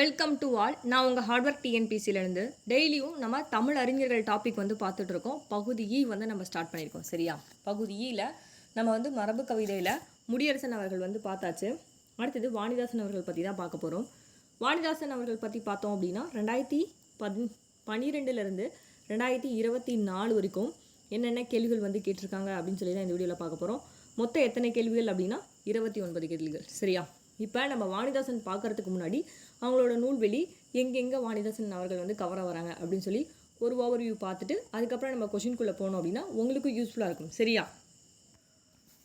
Welcome to all நான் உங்கள் hard work டிஎன்பிசிலேருந்து டெய்லியும் நம்ம தமிழ் அறிஞர்கள் டாபிக் வந்து பார்த்துட்டு இருக்கோம் பகுதி இ வந்து நம்ம ஸ்டார்ட் பண்ணியிருக்கோம். சரியா? பகுதி e ஈல நம்ம வந்து மரபு கவிதையில் முடியரசன் அவர்கள் வந்து பார்த்தாச்சு. அடுத்தது வாணிதாசன் அவர்கள் பற்றி தான் பார்க்க போகிறோம் வாணிதாசன் அவர்கள் பற்றி பார்த்தோம் அப்படின்னா ரெண்டாயிரத்தி பதி பன்னிரெண்டுலேருந்து ரெண்டாயிரத்தி இருபத்தி நாலு வரைக்கும் என்னென்ன கேள்விகள் வந்து கேட்டிருக்காங்க அப்படின்னு சொல்லி தான் இந்த வீடியோவில் பார்க்க போகிறோம் மொத்தம் எத்தனை கேள்விகள் அப்படின்னா இருபத்தி ஒன்பது கேள்விகள். சரியா? இப்போ நம்ம வாணிதாசன் பார்க்கறதுக்கு முன்னாடி அவங்களோட நூல்வெளி எங்கெங்கே வாணிதாசன் அவர்கள் வந்து கவர வராங்க அப்படின்னு சொல்லி ஒரு ஓவர் வியூ பார்த்துட்டு அதுக்கப்புறம் நம்ம கொஷின்குள்ளே போனோம் அப்படின்னா உங்களுக்கும் யூஸ்ஃபுல்லாக இருக்கும். சரியா?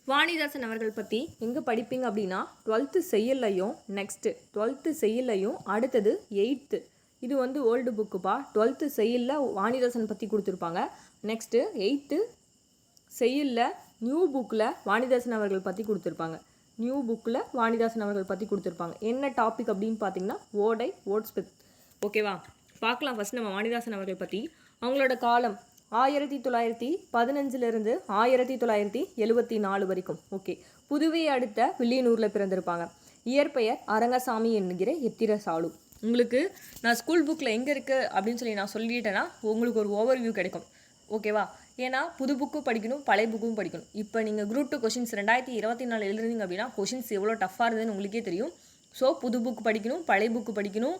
வாணிதாசன் அவர்கள் பற்றி எங்கே படிப்பீங்க அப்படின்னா டுவெல்த்து செய்யலையும் நெக்ஸ்ட்டு டுவெல்த்து செய்யலையும் அடுத்தது எயித்து இது வந்து ஓல்டு புக்குப்பா டுவெல்த்து செய்யலில் வாணிதாசன் பற்றி கொடுத்துருப்பாங்க. நெக்ஸ்ட்டு எயித்து செய்யலில் நியூ புக்கில் வாணிதாசன் அவர்கள் பற்றி கொடுத்துருப்பாங்க. நியூ புக்கில் வாணிதாசன் அவர்கள் பற்றி கொடுத்துருப்பாங்க. என்ன டாபிக் அப்படின்னு பார்த்தீங்கன்னா ஓடை ஓட்ஸ்பெத் ஓகேவா? பார்க்கலாம் ஃபஸ்ட் நம்ம வாணிதாசன் அவர்கள் பற்றி. அவங்களோட காலம் ஆயிரத்தி தொள்ளாயிரத்தி பதினஞ்சுலேருந்து ஆயிரத்தி தொள்ளாயிரத்தி எழுபத்தி நாலு வரைக்கும். ஓகே. புதுவையை அடுத்த வில்லியனூரில் பிறந்திருப்பாங்க. இயற்பெயர் அரங்கசாமி என்கிற எத்திர சாலு உங்களுக்கு நான் ஸ்கூல் புக்கில் எங்கே இருக்குது அப்படின்னு சொல்லி நான் சொல்லிட்டேன்னா உங்களுக்கு ஒரு ஓவர் வியூ கிடைக்கும். ஓகேவா? ஏன்னா புது புக்கும் படிக்கணும் பழைய புக்கும் படிக்கணும். இப்போ நீங்கள் குரூப் டூ கொஷின்ஸ் ரெண்டாயிரத்தி இருபத்தி நாலு எழுதுறீங்க அப்படின்னா கொஷின்ஸ் எவ்வளோ டஃப்பாக இருந்ததுன்னு உங்களுக்கே தெரியும். ஸோ புது புக் படிக்கணும் பழைய புக்கு படிக்கணும்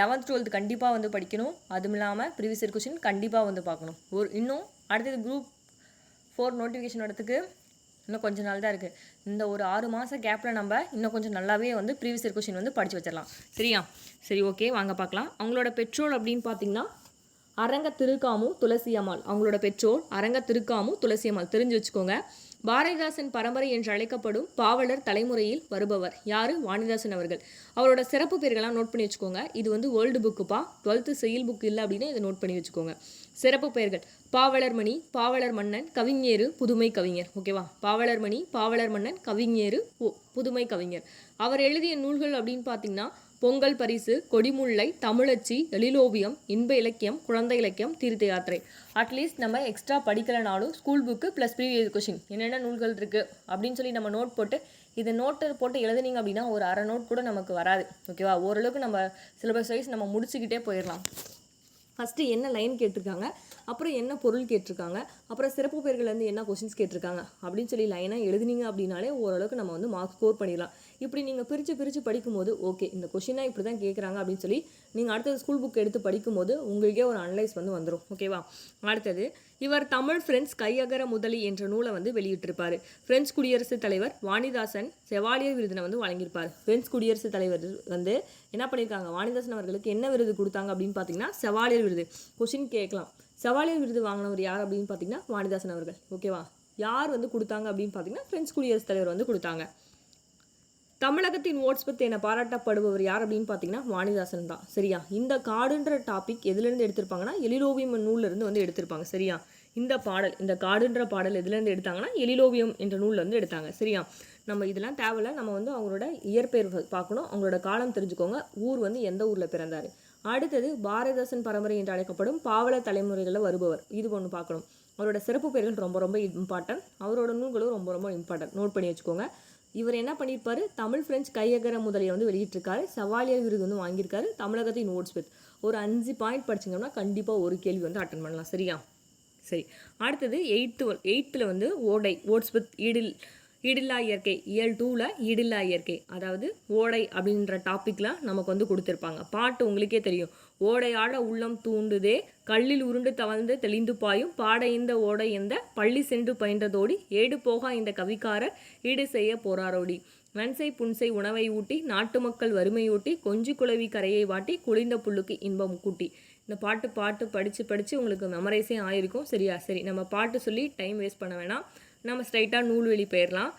லெவன்த் டுவெல்த் கண்டிப்பாக வந்து படிக்கணும். அதுவும் இல்லாமல் ப்ரீவியஸ் இயர் கொஷின் கண்டிப்பாக வந்து பார்க்கணும். ஒரு இன்னும் அடுத்தது குரூப் ஃபோர் நோட்டிஃபிகேஷன் இடத்துக்கு இன்னும் கொஞ்சம் நாள் தான் இருக்குது இந்த ஒரு ஆறு மாத கேப்பில் நம்ம இன்னும் கொஞ்சம் நல்லாவே வந்து ப்ரீவியஸ் இயர் கொஷின் வந்து படித்து வச்சிடலாம் சரியா? சரி ஓகே வாங்க பார்க்கலாம். அவங்களோட பெட்ரோல் அப்படின்னு பார்த்தீங்கன்னா அரங்க திருக்காமு துளசி அம்மாள் அவங்களோட பெற்றோர் அரங்க திருக்காமு துளசி அம்மாள் தெரிஞ்சு வச்சுக்கோங்க. பாரதிதாசன் பரம்பரை என்று அழைக்கப்படும் பாவலர் தலைமுறையில் வருபவர் யாரு? வாணிதாசன் அவர்கள். அவரோட சிறப்பு பேர்கள்லாம் நோட் பண்ணி வச்சுக்கோங்க. இது வந்து வேர்ல்டு புக்குப்பா டுவெல்த்து செயல் புக் இல்லை அப்படின்னா இதை நோட் பண்ணி வச்சுக்கோங்க. சிறப்பு பெயர்கள் பாவலர் மணி பாவலர் மன்னன் கவிஞேறு புதுமை கவிஞர். ஓகேவா பாவலர் மணி பாவலர் மன்னன் கவிஞேறு புதுமை கவிஞர். அவர் எழுதிய நூல்கள் அப்படின்னு பார்த்தீங்கன்னா பொங்கல் பரிசு கொடிமுல்லை தமிழச்சி எழிலோவியம் இன்ப இலக்கியம் குழந்தை இலக்கியம் தீர்த்த யாத்திரை. அட்லீஸ்ட் நம்ம extra படிக்கலைனாலும் school book plus previous question என்னென்ன நூல்கள் இருக்குது அப்படின்னு சொல்லி நம்ம நோட் போட்டு இதை நோட்டை போட்டு எழுதுனீங்க அப்படின்னா ஒரு அரை நோட் கூட நமக்கு வராது. ஓகேவா ஓரளவுக்கு நம்ம சிலபஸ் வைஸ் நம்ம முடிச்சுக்கிட்டே போயிடலாம். ஃபஸ்ட்டு என்ன லைன் கேட்டிருக்காங்க? அப்புறம் என்ன பொருள் கேட்டிருக்காங்க? அப்புறம் சிறப்பு பெயர்கள்லேருந்து என்ன கொஷின்ஸ் கேட்டிருக்காங்க? அப்படின்னு சொல்லி லைனாக எழுதுனீங்க அப்படின்னாலே ஓரளவுக்கு நம்ம வந்து மார்க் ஸ்கோர் பண்ணிடலாம். இப்படி நீங்கள் பிரித்து பிரித்து படிக்கும்போது ஓகே இந்த கொஷினாக இப்படி தான் கேட்குறாங்க அப்படின்னு சொல்லி நீங்கள் அடுத்தது ஸ்கூல் புக் எடுத்து படிக்கும்போது உங்களுக்கே ஒரு அனலைஸ் வந்து வந்துடும் ஓகேவா அடுத்தது இவர் தமிழ் ஃப்ரெண்ட்ஸ் கையகர முதலி என்ற நூலை வந்து வெளியிட்டிருப்பார். பிரெஞ்சு குடியரசுத் தலைவர் வாணிதாசன் செவாலியர் விருதினை வந்து வழங்கியிருப்பார். பிரெஞ்சு குடியரசுத் தலைவர் வந்து என்ன பண்ணியிருக்காங்க? வாணிதாசன் அவர்களுக்கு என்ன விருது கொடுத்தாங்க அப்படின்னு பார்த்தீங்கன்னா செவாலியர் விருது. கொஷின் கேட்கலாம். செவாலியர் விருது வாங்கினவர் யார் அப்படின்னு பார்த்தீங்கன்னா வாணிதாசன் அவர்கள். ஓகேவா யார் வந்து கொடுத்தாங்க அப்படின்னு பார்த்தீங்கன்னா பிரெஞ்சு குடியரசுத் தலைவர் வந்து கொடுத்தாங்க. தமிழகத்தின் ஓட்ஸ்பத் என பாராட்டப்படுபவர் யார் அப்படின்னு பார்த்தீங்கன்னா வாணிதாசன் தான். சரியா? இந்த காடுன்ற டாபிக் எதுலேருந்து எடுத்திருப்பாங்கன்னா எழிலோவியம் நூல்ல இருந்து வந்து எடுத்திருப்பாங்க. சரியா? இந்த பாடல் இந்த காடுன்ற பாடல் எதுலேருந்து எடுத்தாங்கன்னா எழிலோவியம் என்ற நூலில் வந்து எடுத்தாங்க. சரியா? நம்ம இதெல்லாம் தேவையில்ல. நம்ம வந்து அவங்களோட இயற்பெயர் பார்க்கணும். அவங்களோட காலம் தெரிஞ்சுக்கோங்க. ஊர் வந்து எந்த ஊரில் பிறந்தார்? அடுத்தது பாரதிதாசன் பரம்பரை என்று அழைக்கப்படும் பாவல தலைமுறைகளில் வருபவர். இது ஒன்று பார்க்கணும். அவரோட சிறப்பு பெயர்கள் ரொம்ப ரொம்ப இம்பார்ட்டன்ட் அவரோட நூல்களும் ரொம்ப ரொம்ப இம்பார்ட்டன்ட் நோட் பண்ணி வச்சுக்கோங்க. இவர் என்ன பண்ணியிருப்பாரு? தமிழ் பிரெஞ்சு கையகர முதலியை வந்து வெளியிட்டிருக்காரு. சவாலியர் விருது வந்து வாங்கியிருக்காரு. தமிழகத்தின் நோட்ஸ் வித் ஒரு அஞ்சு பாயிண்ட் படிச்சிங்கன்னா கண்டிப்பாக ஒரு கேள்வி வந்து அட்டன் பண்ணலாம். சரியா? சரி. அடுத்தது எயித்து எயித்தில் வந்து ஓடை ஓட்ஸ் வித் ஈடில் ஈடில்லா இயற்கை இயல் டூவில் ஈடில்லா இயற்கை. அதாவது ஓடை அப்படின்ற டாப்பிக்கில் நமக்கு வந்து கொடுத்துருப்பாங்க. பாட்டு உங்களுக்கே தெரியும். ஓடையாட உள்ளம் தூண்டுதே கல்லில் உருண்டு தவழ்ந்து தெளிந்து பாயும் பாட இந்த ஓடை எந்த பள்ளி சென்று பயின்றதோடி ஏடு போகா இந்த கவிக்காரர் ஈடு செய்ய போராரோடி நன்சை புன்சை உணவை ஊட்டி நாட்டு மக்கள் வறுமையூட்டி கொஞ்சி குளவி கரையை வாட்டி குளிர்ந்த புல்லுக்கு இன்பம் கூட்டி. இந்த பாட்டு பாட்டு படித்து படித்து உங்களுக்கு மெமரைஸே ஆயிருக்கும். சரியா? சரி நம்ம பாட்டு சொல்லி டைம் வேஸ்ட் பண்ண வேணாம். நம்ம ஸ்ட்ரைட்டாக நூல்வெளி போயிடலாம்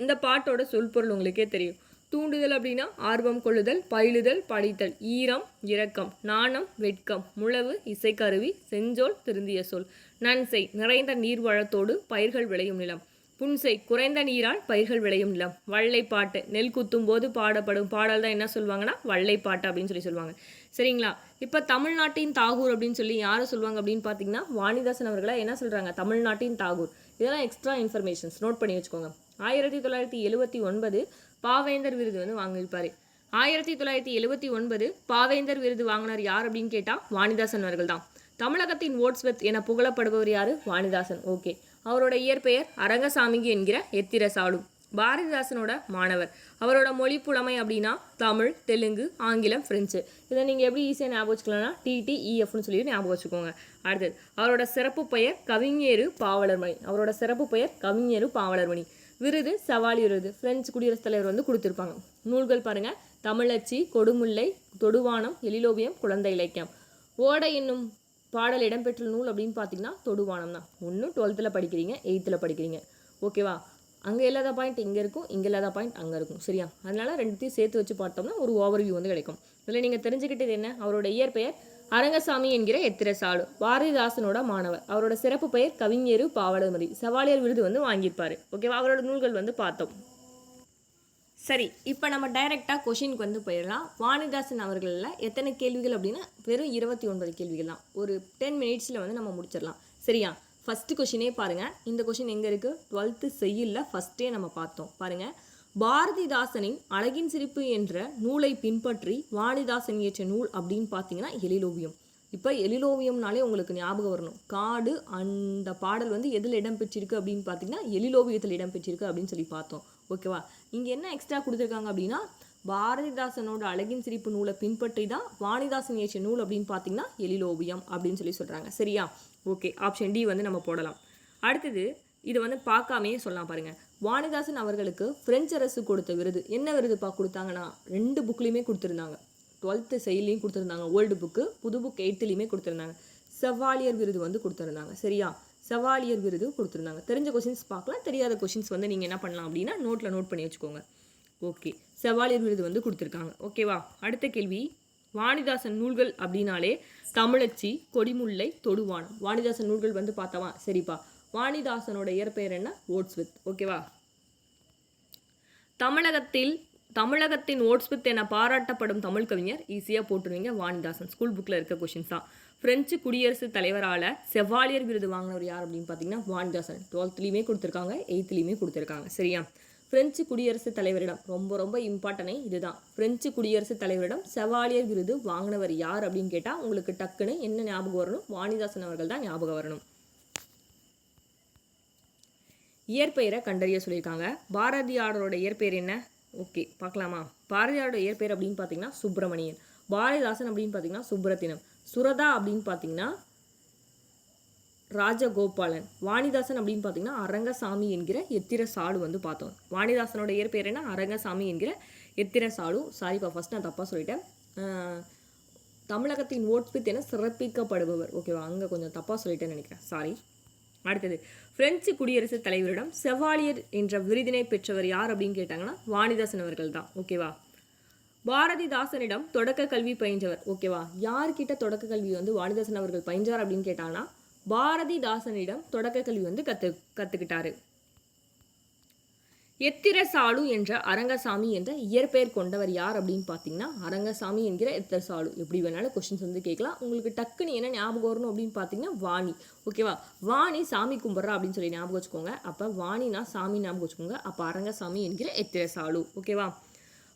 இந்த பாட்டோட சொல்பொருள் உங்களுக்கே தெரியும். தூண்டுதல் அப்படின்னா ஆர்வம் கொள்ளுதல் பயிலுதல் படித்தல். ஈரம் இரக்கம். நாணம் வெட்கம். முழவு இசைக்கருவி செஞ்சோல் திருந்திய சொல். நன்சை நிறைந்த நீர் வளத்தோடு பயிர்கள் விளையும் நிலம். புன்சை குறைந்த நீரால் பயிர்கள் விளையும் நிலம். வள்ளைப்பாட்டு நெல் குத்தும் போது பாடப்படும் பாடல் தான் என்ன சொல்லுவாங்கன்னா வள்ளைப்பாட்டு அப்படின்னு சொல்லி சொல்லுவாங்க. சரிங்களா? இப்போ தமிழ்நாட்டின் தாகூர் அப்படின்னு சொல்லி யாரை சொல்லுவாங்க அப்படின்னு பார்த்தீங்கன்னா வாணிதாசன் அவர்களை என்ன சொல்கிறாங்க தமிழ்நாட்டின் தாகூர். இதெல்லாம் எக்ஸ்ட்ரா இன்ஃபர்மேஷன்ஸ் நோட் பண்ணி வச்சுக்கோங்க. ஆயிரத்தி தொள்ளாயிரத்தி எழுபத்தி ஒன்பது பாவேந்தர் விருது வந்து வாங்கியிருப்பார். ஆயிரத்தி தொள்ளாயிரத்தி எழுபத்தி ஒன்பது பாவேந்தர் விருது வாங்கினார் யார் அப்படின்னு கேட்டால் வாணிதாசன் அவர்கள் தான் தமிழகத்தின் ஓட்ஸ்வெத் என புகழப்படுபவர் யார்? வாணிதாசன். ஓகே. அவரோட இயற்பெயர் அரங்கசாமிங்கி என்கிற எத்திர சாலு பாரதிதாசனோட மாணவர். அவரோட மொழி புலமை அப்படின்னா தமிழ் தெலுங்கு ஆங்கிலம் ஃப்ரெஞ்சு இதை நீங்கள் எப்படி ஈஸியாக ஞாபகம் வச்சுக்கலாம்னா டிடிஇஎஃப்னு சொல்லி ஞாபகம் வச்சுக்கோங்க. அடுத்தது அவரோட சிறப்பு பெயர் கவிஞேறு பாவலர்மணி. அவரோட சிறப்பு பெயர் கவிஞேறு பாவலர்மணி. விருது சவாலி விருது பிரெஞ்சு குடியரசுத் தலைவர் வந்து கொடுத்துருப்பாங்க. நூல்கள் பாருங்கள் தமிழச்சி கொடுமுல்லை தொடுவானம் எழிலோவியம் குழந்தை இலக்கியம். ஓடை என்னும் பாடல் இடம்பெற்ற நூல் அப்படின்னு பார்த்தீங்கன்னா தொடுவானம் தான். ஒன்று டுவெல்த்தில் படிக்கிறீங்க எயித்தில் படிக்கிறீங்க. ஓகேவா அங்கே இல்லாத பாயிண்ட் இங்கே இருக்கும் இங்கே இல்லாத பாயிண்ட் அங்கே இருக்கும். சரியா? அதனால் ரெண்டுத்தையும் சேர்த்து வச்சு பார்த்தோம்னா ஒரு ஓவர்வியூ வந்து கிடைக்கும். இதில் நீங்கள் தெரிஞ்சுக்கிட்டது என்ன? அவரோட இயற்பெயர் அரங்கசாமி என்கிற எத்திரசாலு பாரதிதாசனோட மாணவர். அவரோட சிறப்பு பெயர் கவிஞரு பாவலமதி சவாலியர் விருது வந்து வாங்கியிருப்பார். ஓகேவா? அவரோட நூல்கள் வந்து பார்த்தோம். சரி இப்போ நம்ம டைரெக்டாக கொஷினுக்கு வந்து போயிடலாம். வாணிதாசன் அவர்களில் எத்தனை கேள்விகள் அப்படின்னா வெறும் இருபத்தி ஒன்பது கேள்விகள் தான். ஒரு டென் மினிட்ஸில் வந்து நம்ம முடிச்சிடலாம். சரியா? ஃபஸ்ட்டு கொஷினே பாருங்கள் இந்த கொஷின் எங்கே இருக்குது டுவெல்த்து செய்யல ஃபஸ்ட்டே நம்ம பார்த்தோம். பாருங்கள் பாரதிதாசனின் அழகின் சிரிப்பு என்ற நூலை பின்பற்றி வாணிதாசன் இயற்ற நூல் அப்படின்னு பார்த்தீங்கன்னா எழிலோவியம். இப்போ எழிலோவியம்னாலே உங்களுக்கு ஞாபகம் வரணும். காடு அந்த பாடல் வந்து எதில் இடம்பெற்றிருக்கு அப்படின்னு பார்த்தீங்கன்னா எழிலோவியத்தில் இடம்பெற்றிருக்கு அப்படின்னு சொல்லி பார்த்தோம். ஓகேவா? இங்கே என்ன எக்ஸ்ட்ரா கொடுத்துருக்காங்க அப்படின்னா பாரதிதாசனோட அழகின் சிரிப்பு நூலை பின்பற்றி தான் வாணிதாசன் இயற்றிய நூல் அப்படின்னு பார்த்தீங்கன்னா எழிலோவியம் அப்படின்னு சொல்லி சொல்கிறாங்க சரியா? ஓகே ஆப்ஷன் டி வந்து நம்ம போடலாம். அடுத்தது இதை வந்து பார்க்காமையே சொல்லலாம் பாருங்கள் வாணிதாசன் அவர்களுக்கு பிரெஞ்சு அரசு கொடுத்த விருது. என்ன விருதுப்பா கொடுத்தாங்கன்னா ரெண்டு புக்லேயுமே கொடுத்துருந்தாங்க. டுவெல்த்து செயலையும் கொடுத்துருந்தாங்க. ஓல்டு புக்கு புது புக் எயித்துலேயுமே கொடுத்துருந்தாங்க. செவாலியர் விருது வந்து கொடுத்துருந்தாங்க. சரியா? செவாலியர் விருது கொடுத்துருந்தாங்க. தெரிஞ்ச கொஷின்ஸ் பார்க்கலாம். தெரியாத கொஷின்ஸ் வந்து நீங்கள் என்ன பண்ணலாம் அப்படின்னா நோட்டில் நோட் பண்ணி வச்சுக்கோங்க. ஓகே செவாலியர் விருது வந்து கொடுத்துருக்காங்க. ஓகேவா அடுத்த கேள்வி. வாணிதாசன் நூல்கள் அப்படின்னாலே தமிழச்சி கொடிமுல்லை தொடுவானம். வாணிதாசன் நூல்கள் வந்து பார்த்தவா? சரிப்பா. வாணிதாசனோட இயற்பெயர் என்ன? ஓட்ஸ்வித் ஓகேவா தமிழகத்தில் தமிழகத்தின் ஓட்ஸ்வித் என பாராட்டப்படும் தமிழ் கவிஞர் ஈஸியாக போட்டுருவீங்க. வாணிதாசன் ஸ்கூல் புக்கில் இருக்க கொஷின்ஸ் தான். ஃப்ரெஞ்சு குடியரசுத் தலைவரால் செவ்வாலியர் விருது வாங்கினவர் யார் அப்படின்னு பார்த்தீங்கன்னா வாணிதாசன். டுவெல்த்லேயுமே கொடுத்துருக்காங்க எயித்துலேயுமே கொடுத்துருக்காங்க. சரியா? ஃப்ரெஞ்சு குடியரசுத் தலைவரிடம் ரொம்ப ரொம்ப இம்பார்ட்டனே இதுதான். ஃப்ரெஞ்சு குடியரசுத் தலைவரிடம் செவாலியர் விருது வாங்கினவர் யார் அப்படின்னு கேட்டால் உங்களுக்கு டக்குன்னு என்ன ஞாபகம் வரணும்? வாணிதாசன் அவர்கள் தான் ஞாபகம் வரணும். இயற்பெயரை கண்டறிய சொல்லியிருக்காங்க. பாரதியாரோட இயற்பெயர் என்ன? ஓகே பார்க்கலாமா? பாரதியாரோட இயற்பெயர் அப்படின்னு பார்த்தீங்கன்னா சுப்பிரமணியன். பாரதிதாசன் அப்படின்னு பார்த்தீங்கன்னா சுப்ரத்தினம் சுரதா அப்படின்னு பார்த்தீங்கன்னா ராஜகோபாலன். வாணிதாசன் அப்படின்னு பார்த்தீங்கன்னா அரங்கசாமி என்கிற எத்திர சாலு வந்து பார்த்தோம். வாணிதாசனோட இயற்பெயர் என்ன? அரங்கசாமி என்கிற எத்திர சாலு சாரிப்பா ஃபஸ்ட் நான் தப்பாக சொல்லிட்டேன். தமிழகத்தின் ஓட்பித் என சிறப்பிக்கப்படுபவர். ஓகேவா? அங்கே கொஞ்சம் தப்பாக சொல்லிட்டேன்னு நினைக்கிறேன். சாரி அடுத்தது பிரெஞ்சு குடியரசுத் தலைவரிடம் செவாலியர் என்ற விருதினை பெற்றவர் யார் அப்படின்னு கேட்டாங்கன்னா வாணிதாசன் அவர்கள் தான் ஓகேவா பாரதிதாசனிடம் தொடக்க கல்வி பயின்றவர் ஓகேவா யார்கிட்ட தொடக்க கல்வி வந்து வாணிதாசன் அவர்கள் பயின்றார் அப்படின்னு கேட்டாங்கன்னா பாரதிதாசனிடம் தொடக்க கல்வி வந்து கற்று கற்றுக்கிட்டாரு எத்திரசாலு என்ற அரங்கசாமி என்ற இயற்பெயர் கொண்டவர் யார் அப்படின்னு பார்த்தீங்கன்னா அரங்கசாமி என்கிற எத்திரசாலு. எப்படி வேணாலும் கொஸ்டின்ஸ் வந்து கேட்கலாம். உங்களுக்கு டக்குன்னு என்ன ஞாபகம் வரணும் அப்படின்னு பார்த்தீங்கன்னா வாணி. ஓகேவா வாணி சாமி கும்பிட்றா அப்படின்னு சொல்லி ஞாபகம் வச்சுக்கோங்க. அப்போ வாணினா சாமி ஞாபகம் வச்சுக்கோங்க. அப்போ அரங்கசாமி என்கிற எத்திரசாலு. ஓகேவா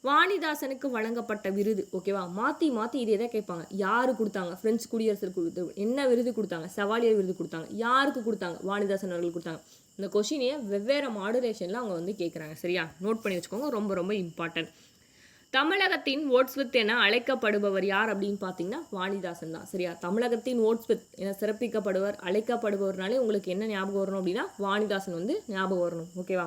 வாணிதாசனுக்கு வழங்கப்பட்ட விருது. ஓகேவா மாற்றி மாற்றி இதே தான் கேட்பாங்க? யாரு கொடுத்தாங்க? ஃப்ரெஞ்சு குடியரசு கொடுத்து என்ன விருது கொடுத்தாங்க? சவாலியர் விருது கொடுத்தாங்க. யாருக்கு கொடுத்தாங்க? வாணிதாசன் அவர்கள் கொடுத்தாங்க. இந்த கொஷினையை வெவ்வேறு மாடுலேஷனில் அவங்க வந்து கேட்குறாங்க சரியா? நோட் பண்ணி வச்சுக்கோங்க. ரொம்ப ரொம்ப இம்பார்ட்டன்ட் தமிழகத்தின் ஓட்ஸ்வித் என அழைக்கப்படுபவர் யார் அப்படின்னு பார்த்தீங்கன்னா வாணிதாசன் தான். சரியா? தமிழகத்தின் ஓட்ஸ்வித் என சிறப்பிக்கப்படுவர் அழைக்கப்படுபவர்னாலே உங்களுக்கு என்ன ஞாபகம் வரணும் அப்படின்னா வாணிதாசன் வந்து ஞாபகம் வரணும். ஓகேவா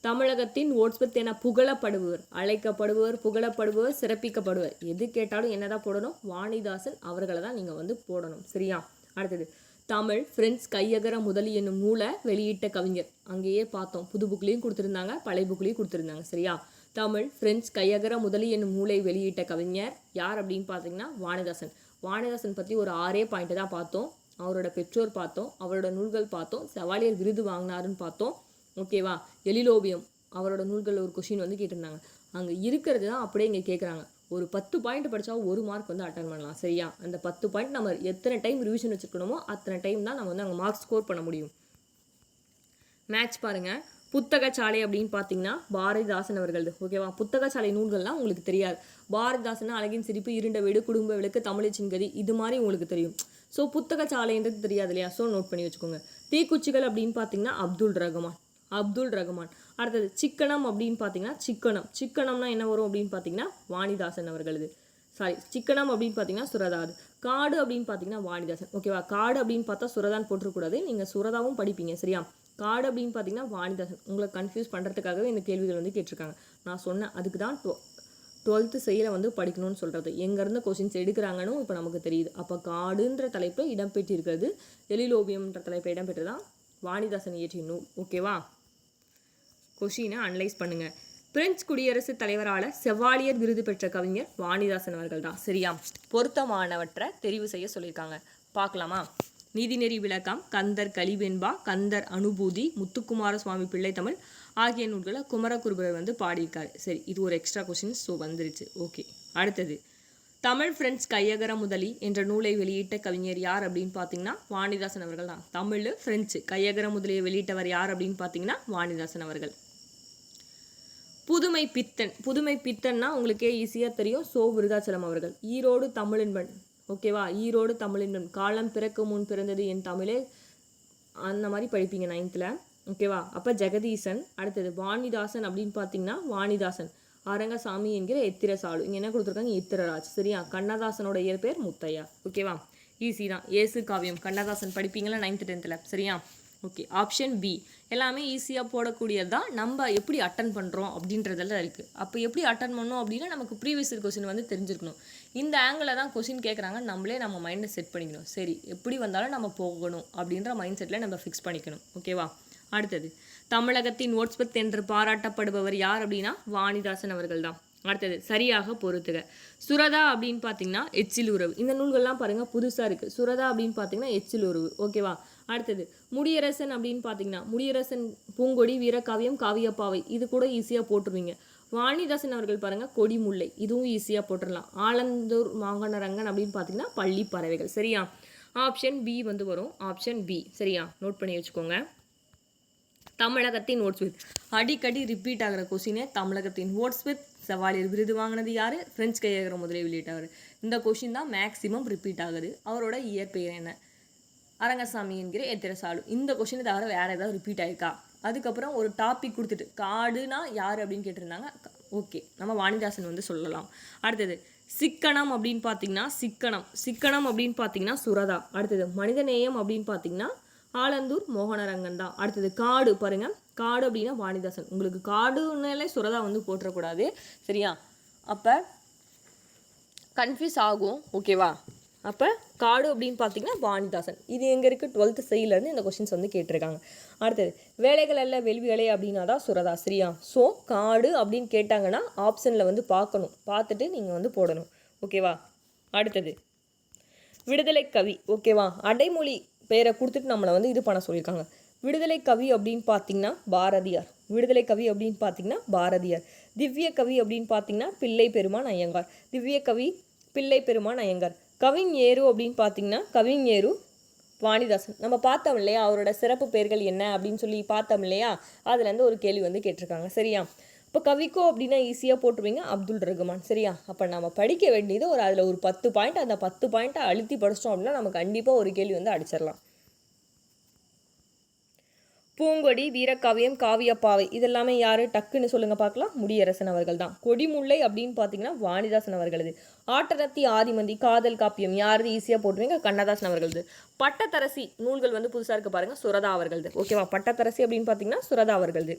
தமிழகத்தின் ஓட்ஸ்வித் என புகழப்படுபவர் அழைக்கப்படுபவர் புகழப்படுபவர் சிறப்பிக்கப்படுவர் எது கேட்டாலும் என்னதான் போடணும்? வாணிதாசன் அவர்களை தான் நீங்கள் வந்து போடணும். சரியா? அடுத்தது. தமிழ் ஃப்ரெண்ட்ஸ் கையகர முதலி என்னும் நூலை வெளியிட்ட கவிஞர். அங்கேயே பார்த்தோம். புது புக்லேயும் கொடுத்துருந்தாங்க பழைய புக்லேயும் கொடுத்துருந்தாங்க சரியா? தமிழ் பிரெஞ்சு கையகர முதலி என்னும் நூலை வெளியிட்ட கவிஞர் யார் அப்படின்னு பார்த்தீங்கன்னா வானதாசன். வானதாசன் பற்றி ஒரு ஆறே பாயிண்ட் தான் பார்த்தோம். அவரோட பெற்றோர் பார்த்தோம். அவரோட நூல்கள் பார்த்தோம். செவாலியர் விருது வாங்கினாருன்னு பார்த்தோம். ஓகேவா? எழிலோவியம் அவரோட நூல்கள் ஒரு கொஷின் வந்து கேட்டிருந்தாங்க. அங்கே இருக்கிறது தான் அப்படியே இங்கே கேட்குறாங்க ஒரு பத்து பாயிண்ட் படித்தா ஒரு மார்க் வந்து அட்டன் பண்ணலாம் சரியா? அந்த பத்து பாயிண்ட் நம்ம எத்தனை டைம் ரிவிஷன் வச்சுருக்கணுமோ அத்தனை டைம் தான் நம்ம வந்து அங்கே மார்க் ஸ்கோர் பண்ண முடியும். மேட்ச் பாருங்க. புத்தகச்சாலை அப்படின்னு பார்த்தீங்கன்னா பாரதிதாசன் அவர்களது ஓகேவா புத்தகச்சாலை நூல்கள்லாம் உங்களுக்கு தெரியாது. பாரதிதாசன் அழகின் சிரிப்பு இருண்ட வீடு குடும்ப விளக்கு தமிழச்சின் கதி இது மாதிரி உங்களுக்கு தெரியும். ஸோ புத்தகச்சாலைன்றது தெரியாது இல்லையா? ஸோ நோட் பண்ணி வச்சுக்கோங்க. தீக்குச்சிகள் அப்படின்னு பார்த்தீங்கன்னா அப்துல் ரகுமான். அப்துல் ரகுமான். அடுத்தது சிக்கனம் அப்படின்னு பார்த்தீங்கன்னா சிக்கனம். சிக்கனம்னா என்ன வரும் அப்படின்னு பார்த்தீங்கன்னா வாணிதாசன் அவர்களது. சாரி சிக்கனம் அப்படின்னு பார்த்தீங்கன்னா சுரதாது காடு அப்படின்னு பார்த்தீங்கன்னா வாணிதாசன். ஓகேவா காடு அப்படின்னு பார்த்தா சுரதான் போட்டிருக்கூடாது நீங்கள் சுரதாவும் படிப்பீங்க சரியா? காடு அப்படின்னு பார்த்தீங்கன்னா வாணிதாசன். உங்களை கன்ஃபியூஸ் பண்ணுறதுக்காகவே இந்த கேள்விகள் வந்து கேட்டிருக்காங்க. நான் சொன்னேன் அதுக்கு தான் டொ டுவெல்த்து செயலை வந்து படிக்கணும்னு சொல்கிறது எங்கேருந்து கொஷின்ஸ் எடுக்கிறாங்கன்னு இப்போ நமக்கு தெரியுது. அப்போ காடுன்ற தலைப்பில் இடம்பெற்றிருக்கிறது. எழிலோவியம்ன்ற தலைப்பில் இடம்பெற்றதான் வாணிதாசன் இயற்றிய நூல். ஓகேவா கொஷினை அனலைஸ் பண்ணுங்க. பிரெஞ்சு குடியரசுத் தலைவரால் செவாலியர் விருது பெற்ற கவிஞர் வாணிதாசன் அவர்கள் தான். சரியா? பொருத்தமானவற்றை தெரிவு செய்ய சொல்லியிருக்காங்க. பார்க்கலாமா? நீதிநெறி விளக்கம் கந்தர் கலிவெண்பா கந்தர் அனுபூதி முத்துக்குமார சுவாமி பிள்ளை தமிழ் ஆகிய நூல்களை குமரகுருபரர் வந்து பாடியிருக்காரு. சரி இது ஒரு எக்ஸ்ட்ரா கொஷின் ஸோ வந்துருச்சு. ஓகே அடுத்தது. தமிழ் ஃப்ரெண்ட்ஸ் கையகர முதலி என்ற நூலை வெளியிட்ட கவிஞர் யார் அப்படின்னு பார்த்தீங்கன்னா வாணிதாசன் அவர்கள் தான். தமிழ் ஃப்ரெஞ்சு கையகர முதலியை வெளியிட்டவர் யார் அப்படின்னு பார்த்தீங்கன்னா வாணிதாசன் அவர்கள். புதுமை பித்தன். புதுமை பித்தன்னா உங்களுக்கே ஈஸியாக தெரியும். சோ விருதாச்சலம் அவர்கள். ஈரோடு தமிழின்பன். ஓகேவா ஈரோடு தமிழின்பன். காலம் பிறக்க முன் பிறந்தது என் தமிழே. அந்த மாதிரி படிப்பீங்க நைன்த்தில் ஓகேவா அப்போ ஜெகதீசன். அடுத்தது வாணிதாசன் அப்படின்னு பார்த்தீங்கன்னா வாணிதாசன். அரங்கசாமி என்கிற எத்திரசாலு. இங்கே என்ன கொடுத்துருக்காங்க? எத்திரராஜ். சரியா? கண்ணதாசனோட இயற்பெயர் முத்தையா. ஓகேவா ஈஸி தான். ஏசு காவியம். கண்ணதாசன் படிப்பீங்களா நைன்த்து டென்த்தில் சரியா? ஓகே ஆப்ஷன் பி எல்லாமே ஈஸியாக போடக்கூடியது தான் நம்ம எப்படி அட்டன் பண்ணுறோம் அப்படின்றதெல்லாம் இருக்குது அப்போ எப்படி அட்டன் பண்ணோம் அப்படின்னா நமக்கு ப்ரீவியஸ் கொஸ்டின் வந்து தெரிஞ்சிருக்கணும். இந்த ஆங்கிளில் தான் கொஸ்டின் கேட்குறாங்க நம்மளே நம்ம மைண்டை செட் பண்ணிக்கணும். சரி எப்படி வந்தாலும் நம்ம போகணும் அப்படின்ற மைண்ட் செட்டில் நம்ம ஃபிக்ஸ் பண்ணிக்கணும். ஓகேவா அடுத்தது தமிழகத்தின் ஓட்ஸ்பத் என்று பாராட்டப்படுபவர் யார் அப்படின்னா வாணிதாசன் அவர்கள் தான். அடுத்தது சரியாக பொறுத்துக. சுரதா அப்படின்னு பார்த்தீங்கன்னா எச்சில் உறவு. இந்த நூல்கள்லாம் பாருங்கள் புதுசாக இருக்குது சுரதா அப்படின்னு பார்த்தீங்கன்னா எச்சில் உறவு. ஓகேவா அடுத்தது முடியரசன் அப்படின்னு பார்த்தீங்கன்னா முடியரசன் பூங்கொடி வீரகாவியம் காவியப்பாவை இது கூட ஈஸியாக போட்டுருவீங்க. வாணிதாசன் அவர்கள் பாருங்கள் கொடிமுல்லை இதுவும் ஈஸியாக போட்டுடலாம் ஆலந்தூர் மாங்கனரங்கன் அப்படின்னு பார்த்தீங்கன்னா பள்ளி பறவைகள் சரியா? ஆப்ஷன் பி வந்து வரும். ஆப்ஷன் பி சரியா? நோட் பண்ணி வச்சுக்கோங்க. தமிழகத்தின் ஓட்ஸ் வித் அடிக்கடி ரிப்பீட் ஆகிற கொஷினே தமிழகத்தின் ஓட்ஸ் வித் செவாலியர் விருது வாங்கினது யார்? ஃப்ரெஞ்ச் கையகர முதலே வெளியிட்டவர். இந்த கொஷின் தான் மேக்ஸிமம் ரிப்பீட் ஆகுது. அவரோட இயற்பெயர் என்ன? அரங்கசாமி என்கிற எத்திரசாலு இந்த கொஷினை தவிர வேறு ஏதாவது ரிப்பீட் ஆயிருக்கா? அதுக்கப்புறம் ஒரு டாபிக் கொடுத்துட்டு காடுனா யார் அப்படின்னு கேட்டிருந்தாங்க. ஓகே நம்ம வாணிதாசன் வந்து சொல்லலாம். அடுத்தது சிக்கனம் அப்படின்னு பார்த்தீங்கன்னா சிக்கனம். சிக்கனம் அப்படின்னு பார்த்தீங்கன்னா சுரதா. அடுத்தது மனிதநேயம் அப்படின்னு பார்த்தீங்கன்னா ஆலந்தூர் மோகனரங்கன் தான். அடுத்தது காடு. பாருங்க காடு அப்படின்னா வாணிதாசன். உங்களுக்கு காடுனாலே சுரதா வந்து போட்டுறக்கூடாது சரியா? அப்போ கன்ஃபியூஸ் ஆகும். ஓகேவா அப்போ காடு அப்படின்னு பார்த்தீங்கன்னா வாணிதாசன். இது எங்கே இருக்குது டுவெல்த்து செயலேருந்து இந்த கொஷின்ஸ் வந்து கேட்டிருக்காங்க. அடுத்தது வேலைகள் அல்ல வேலை அப்படின்னா தான் சுரதா சரியா ஸோ காடு அப்படின்னு கேட்டாங்கன்னா ஆப்ஷனில் வந்து பார்க்கணும். பார்த்துட்டு நீங்கள் வந்து போடணும். ஓகேவா அடுத்தது விடுதலை கவி. ஓகேவா அடைமொழி பேரை கொடுத்துட்டு நம்மளை வந்து இது பண்ண சொல்லியிருக்காங்க. விடுதலை கவி அப்படின்னு பார்த்தீங்கன்னா பாரதியார். விடுதலை கவி அப்படின்னு பார்த்தீங்கன்னா பாரதியார். திவ்ய கவி அப்படின்னு பார்த்தீங்கன்னா பிள்ளை பெருமான் ஐயங்கார். திவ்ய கவி பிள்ளை பெருமான் ஐயங்கார். கவிஞேரு அப்படின்னு பார்த்தீங்கன்னா கவிஞேரு வாணிதாசன். நம்ம பார்த்தோம் இல்லையா அவரோட சிறப்பு பெயர்கள் என்ன அப்படின்னு சொல்லி பார்த்தோம் இல்லையா அதுலேருந்து ஒரு கேள்வி வந்து கேட்டிருக்காங்க. சரியா? இப்போ கவிக்கோ அப்படின்னா ஈஸியாக போட்டுருவீங்க அப்துல் ரகுமான். சரியா? அப்போ நம்ம படிக்க வேண்டியது ஒரு அதில் ஒரு பத்து பாயிண்ட் அந்த பத்து பாயிண்ட்டை அழுத்தி படிச்சிட்டோம் அப்படின்னா நம்ம கண்டிப்பாக ஒரு கேள்வி வந்து அடிச்சிடலாம். பூங்கொடி வீரக்காவியம் காவியப்பாவை இதெல்லாமே யார்? டக்குன்னு சொல்லுங்கள் பார்க்கலாம். முடியரசன் அவர்கள் தான் கொடிமுல்லை அப்படின்னு பார்த்தீங்கன்னா வாணிதாசன் அவர்களது. ஆட்டரத்தி ஆதிமந்தி காதல் காப்பியம் யாரது? ஈஸியாக போட்டுருவீங்க. கண்ணதாசன் அவர்களது. பட்டத்தரசி நூல்கள் வந்து புதுசாக இருக்குது பாருங்கள் சுரதா அவர்களது. ஓகேவா பட்டத்தரசி அப்படின்னு பார்த்தீங்கன்னா சுரதா அவர்களது.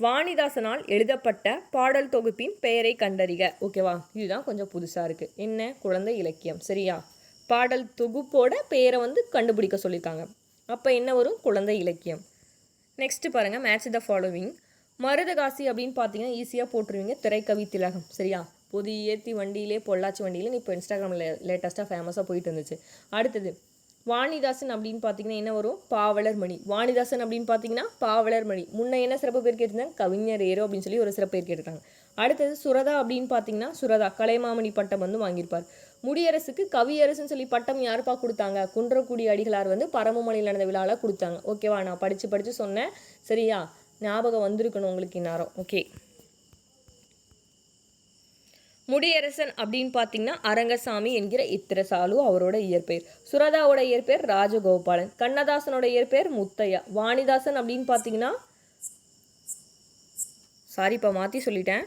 வாணிதாசனால் எழுதப்பட்ட பாடல் தொகுப்பின் பெயரை கண்டறிக. ஓகேவா இதுதான் கொஞ்சம் புதுசாக இருக்குது என்ன? குழந்தை இலக்கியம். சரியா? பாடல் தொகுப்போட பெயரை வந்து கண்டுபிடிக்க சொல்லியிருக்காங்க அப்போ என்ன வரும்? குழந்தை இலக்கியம். நெக்ஸ்ட்டு பாருங்கள் மேட்ச் த ஃபாலோவிங் மருதகாசி அப்படின்னு பார்த்தீங்கன்னா ஈஸியாக போட்டுருவீங்க. திரைக்கவி திலகம் சரியா? பொது ஏற்றி வண்டியிலே பொள்ளாச்சி வண்டியிலே இப்போ இன்ஸ்டாகிராமில் லேட்டஸ்ட்டாக ஃபேமஸாக போயிட்டு இருந்துச்சு. அடுத்தது வாணிதாசன் அப்படின்னு பார்த்தீங்கன்னா என்ன வரும்? பாவலர் மணி. வாணிதாசன் அப்படின்னு பார்த்தீங்கன்னா பாவலர் மணி. முன்ன என்ன சிறப்பு பேர் கேட்டிருந்தாங்க? கவிஞர் ஏரோ அப்படின்னு சொல்லி ஒரு சிறப்பு பேர் கேட்டிருக்காங்க. அடுத்தது சுரதா அப்படின்னு பார்த்தீங்கன்னா சுரதா. கலைமாமணி பட்டம் வந்து வாங்கியிருப்பார். முடியரசுக்கு கவியரசுன்னு சொல்லி பட்டம் யாருப்பா கொடுத்தாங்க? குன்றக்குடி அடிகளார் வந்து பரமமலையில் நடந்த விழாவில் கொடுத்தாங்க. ஓகேவா நான் படித்து படித்து சொன்னேன். சரியா? ஞாபகம் வந்திருக்கணும் உங்களுக்கு இந்நேரம். ஓகே முடியரசன் அப்படின்னு பார்த்தீங்கன்னா அரங்கசாமி என்கிற இத்திரசாலு அவரோட இயற்பெயர். சுரதாவோட இயற்பெயர் ராஜகோபாலன். கண்ணதாசனோட இயற்பெயர் முத்தையா. வாணிதாசன் அப்படின்னு பார்த்தீங்கன்னா சாரிப்பா மாற்றி சொல்லிட்டேன்.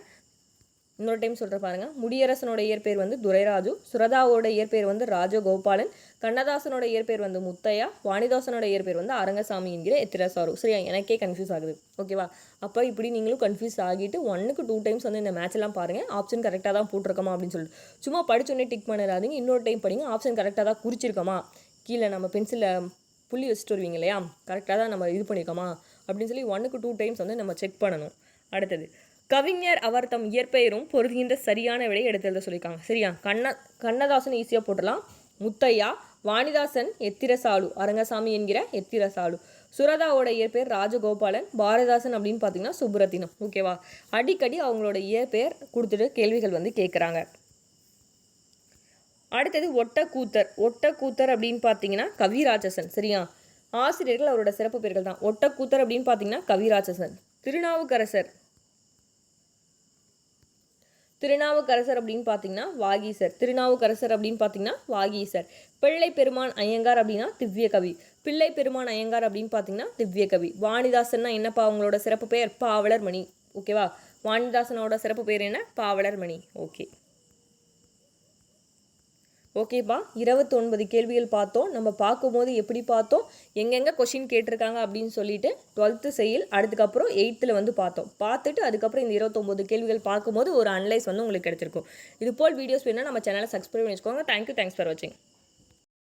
இன்னொரு டைம் சொல்கிற பாருங்க. முடியரசனோட இயற்பெயர் வந்து துரைராஜு சுரதாவோட இயற்பெயர் வந்து ராஜகோபாலன் கண்ணதாசனோட இயற்பெயர் வந்து முத்தையா வாணிதாசனோட இயற்பெயர் வந்து அரங்கசாமி என்கிற எத்திரசாரு. சரியா? எனக்கே கன்ஃபியூஸ் ஆகுது. ஓகேவா அப்போ இப்படி நீங்களும் கன்ஃபியூஸ் ஆகிட்டு ஒன்னுக்கு டூ டைம்ஸ் வந்து இந்த மேட்ச் எல்லாம் பாருங்கள் ஆப்ஷன் கரெக்டாக தான் போட்டிருக்கோமா அப்படின்னு சொல்லிட்டு. சும்மா படிச்சோடனே டிக் பண்ணிடாதீங்க. இன்னொரு டைம் படிங்க. ஆப்ஷன் கரெக்டாக தான் குறிச்சிருக்கோமா? கீழே நம்ம பென்சிலில் புள்ளி வச்சுட்டு வருவீங்க இல்லையா? கரெக்டாக தான் நம்ம இது பண்ணியிருக்கோமா அப்படின்னு சொல்லி ஒன்றுக்கு டூ டைம்ஸ் வந்து நம்ம செக் பண்ணணும். அடுத்தது கவிஞர் அவர் தம் இயற்பெயரும் பொருள்கின்ற சரியான விடை எடுத்து சொல்லியிருக்காங்க. சரியா? கண்ண கண்ணதாசன் ஈஸியாக போட்டலாம் முத்தையா வாணிதாசன் எத்திரசாலு அரங்கசாமி என்கிற எத்திரசாலு. சுரதாவோட இயற்பெயர் ராஜகோபாலன் பாரதிதாசன் அப்படின்னு பார்த்தீங்கன்னா சுப்ரத்தினம் ஓகேவா அடிக்கடி அவங்களோட இயற்பெயர் கொடுத்துட்டு கேள்விகள் வந்து கேட்குறாங்க. அடுத்தது ஒட்டக்கூத்தர். ஒட்டக்கூத்தர் அப்படின்னு பார்த்தீங்கன்னா கவிராஜசன் சரியா? ஆசிரியர்கள் அவரோட சிறப்பு பெயர்கள் தான். ஒட்டக்கூத்தர் அப்படின்னு பார்த்தீங்கன்னா கவிராஜசன் திருநாவுக்கரசர். திருநாவுக்கரசர் அப்படின்னு பார்த்தீங்கன்னா வாகீசர். திருநாவுக்கரசர் அப்படின்னு பார்த்தீங்கன்னா வாகீசர். பிள்ளை பெருமான் ஐயங்கார் அப்படின்னா திவ்ய கவி பிள்ளை பெருமான் ஐயங்கார் அப்படின்னு பார்த்தீங்கன்னா திவ்ய கவி வாணிதாசன்னா என்னப்பா அவங்களோட சிறப்பு பெயர்? பாவலர் மணி. ஓகேவா? வாணிதாசனோட சிறப்பு பெயர் என்ன? பாவலர் மணி. ஓகே. ஓகேப்பா? இருபத்தொன்பது கேள்விகள் பார்த்தோம். நம்ம பார்க்கும்போது எப்படி பார்த்தோம்? எங்கெங்கே கொஷின் கேட்டிருக்காங்க அப்படின்னு சொல்லிட்டு டுவெல்த்து செயல் அதுக்கப்புறம் எயித்தில் வந்து பார்த்தோம். பார்த்துட்டு அதுக்கப்புறம் இந்த இருபத்தொம்போது கேள்விகள் பார்க்கும்போது ஒரு அனலைஸ் வந்து உங்களுக்கு கிடைச்சிருக்கும். இது போல் வீடியோஸ் வேணுன்னா நம்ம சேனலை சப்ஸ்கிரைப் பண்ணி வச்சுக்கோங்க தேங்க்யூ தேங்க்ஸ் ஃபார் வாட்சிங்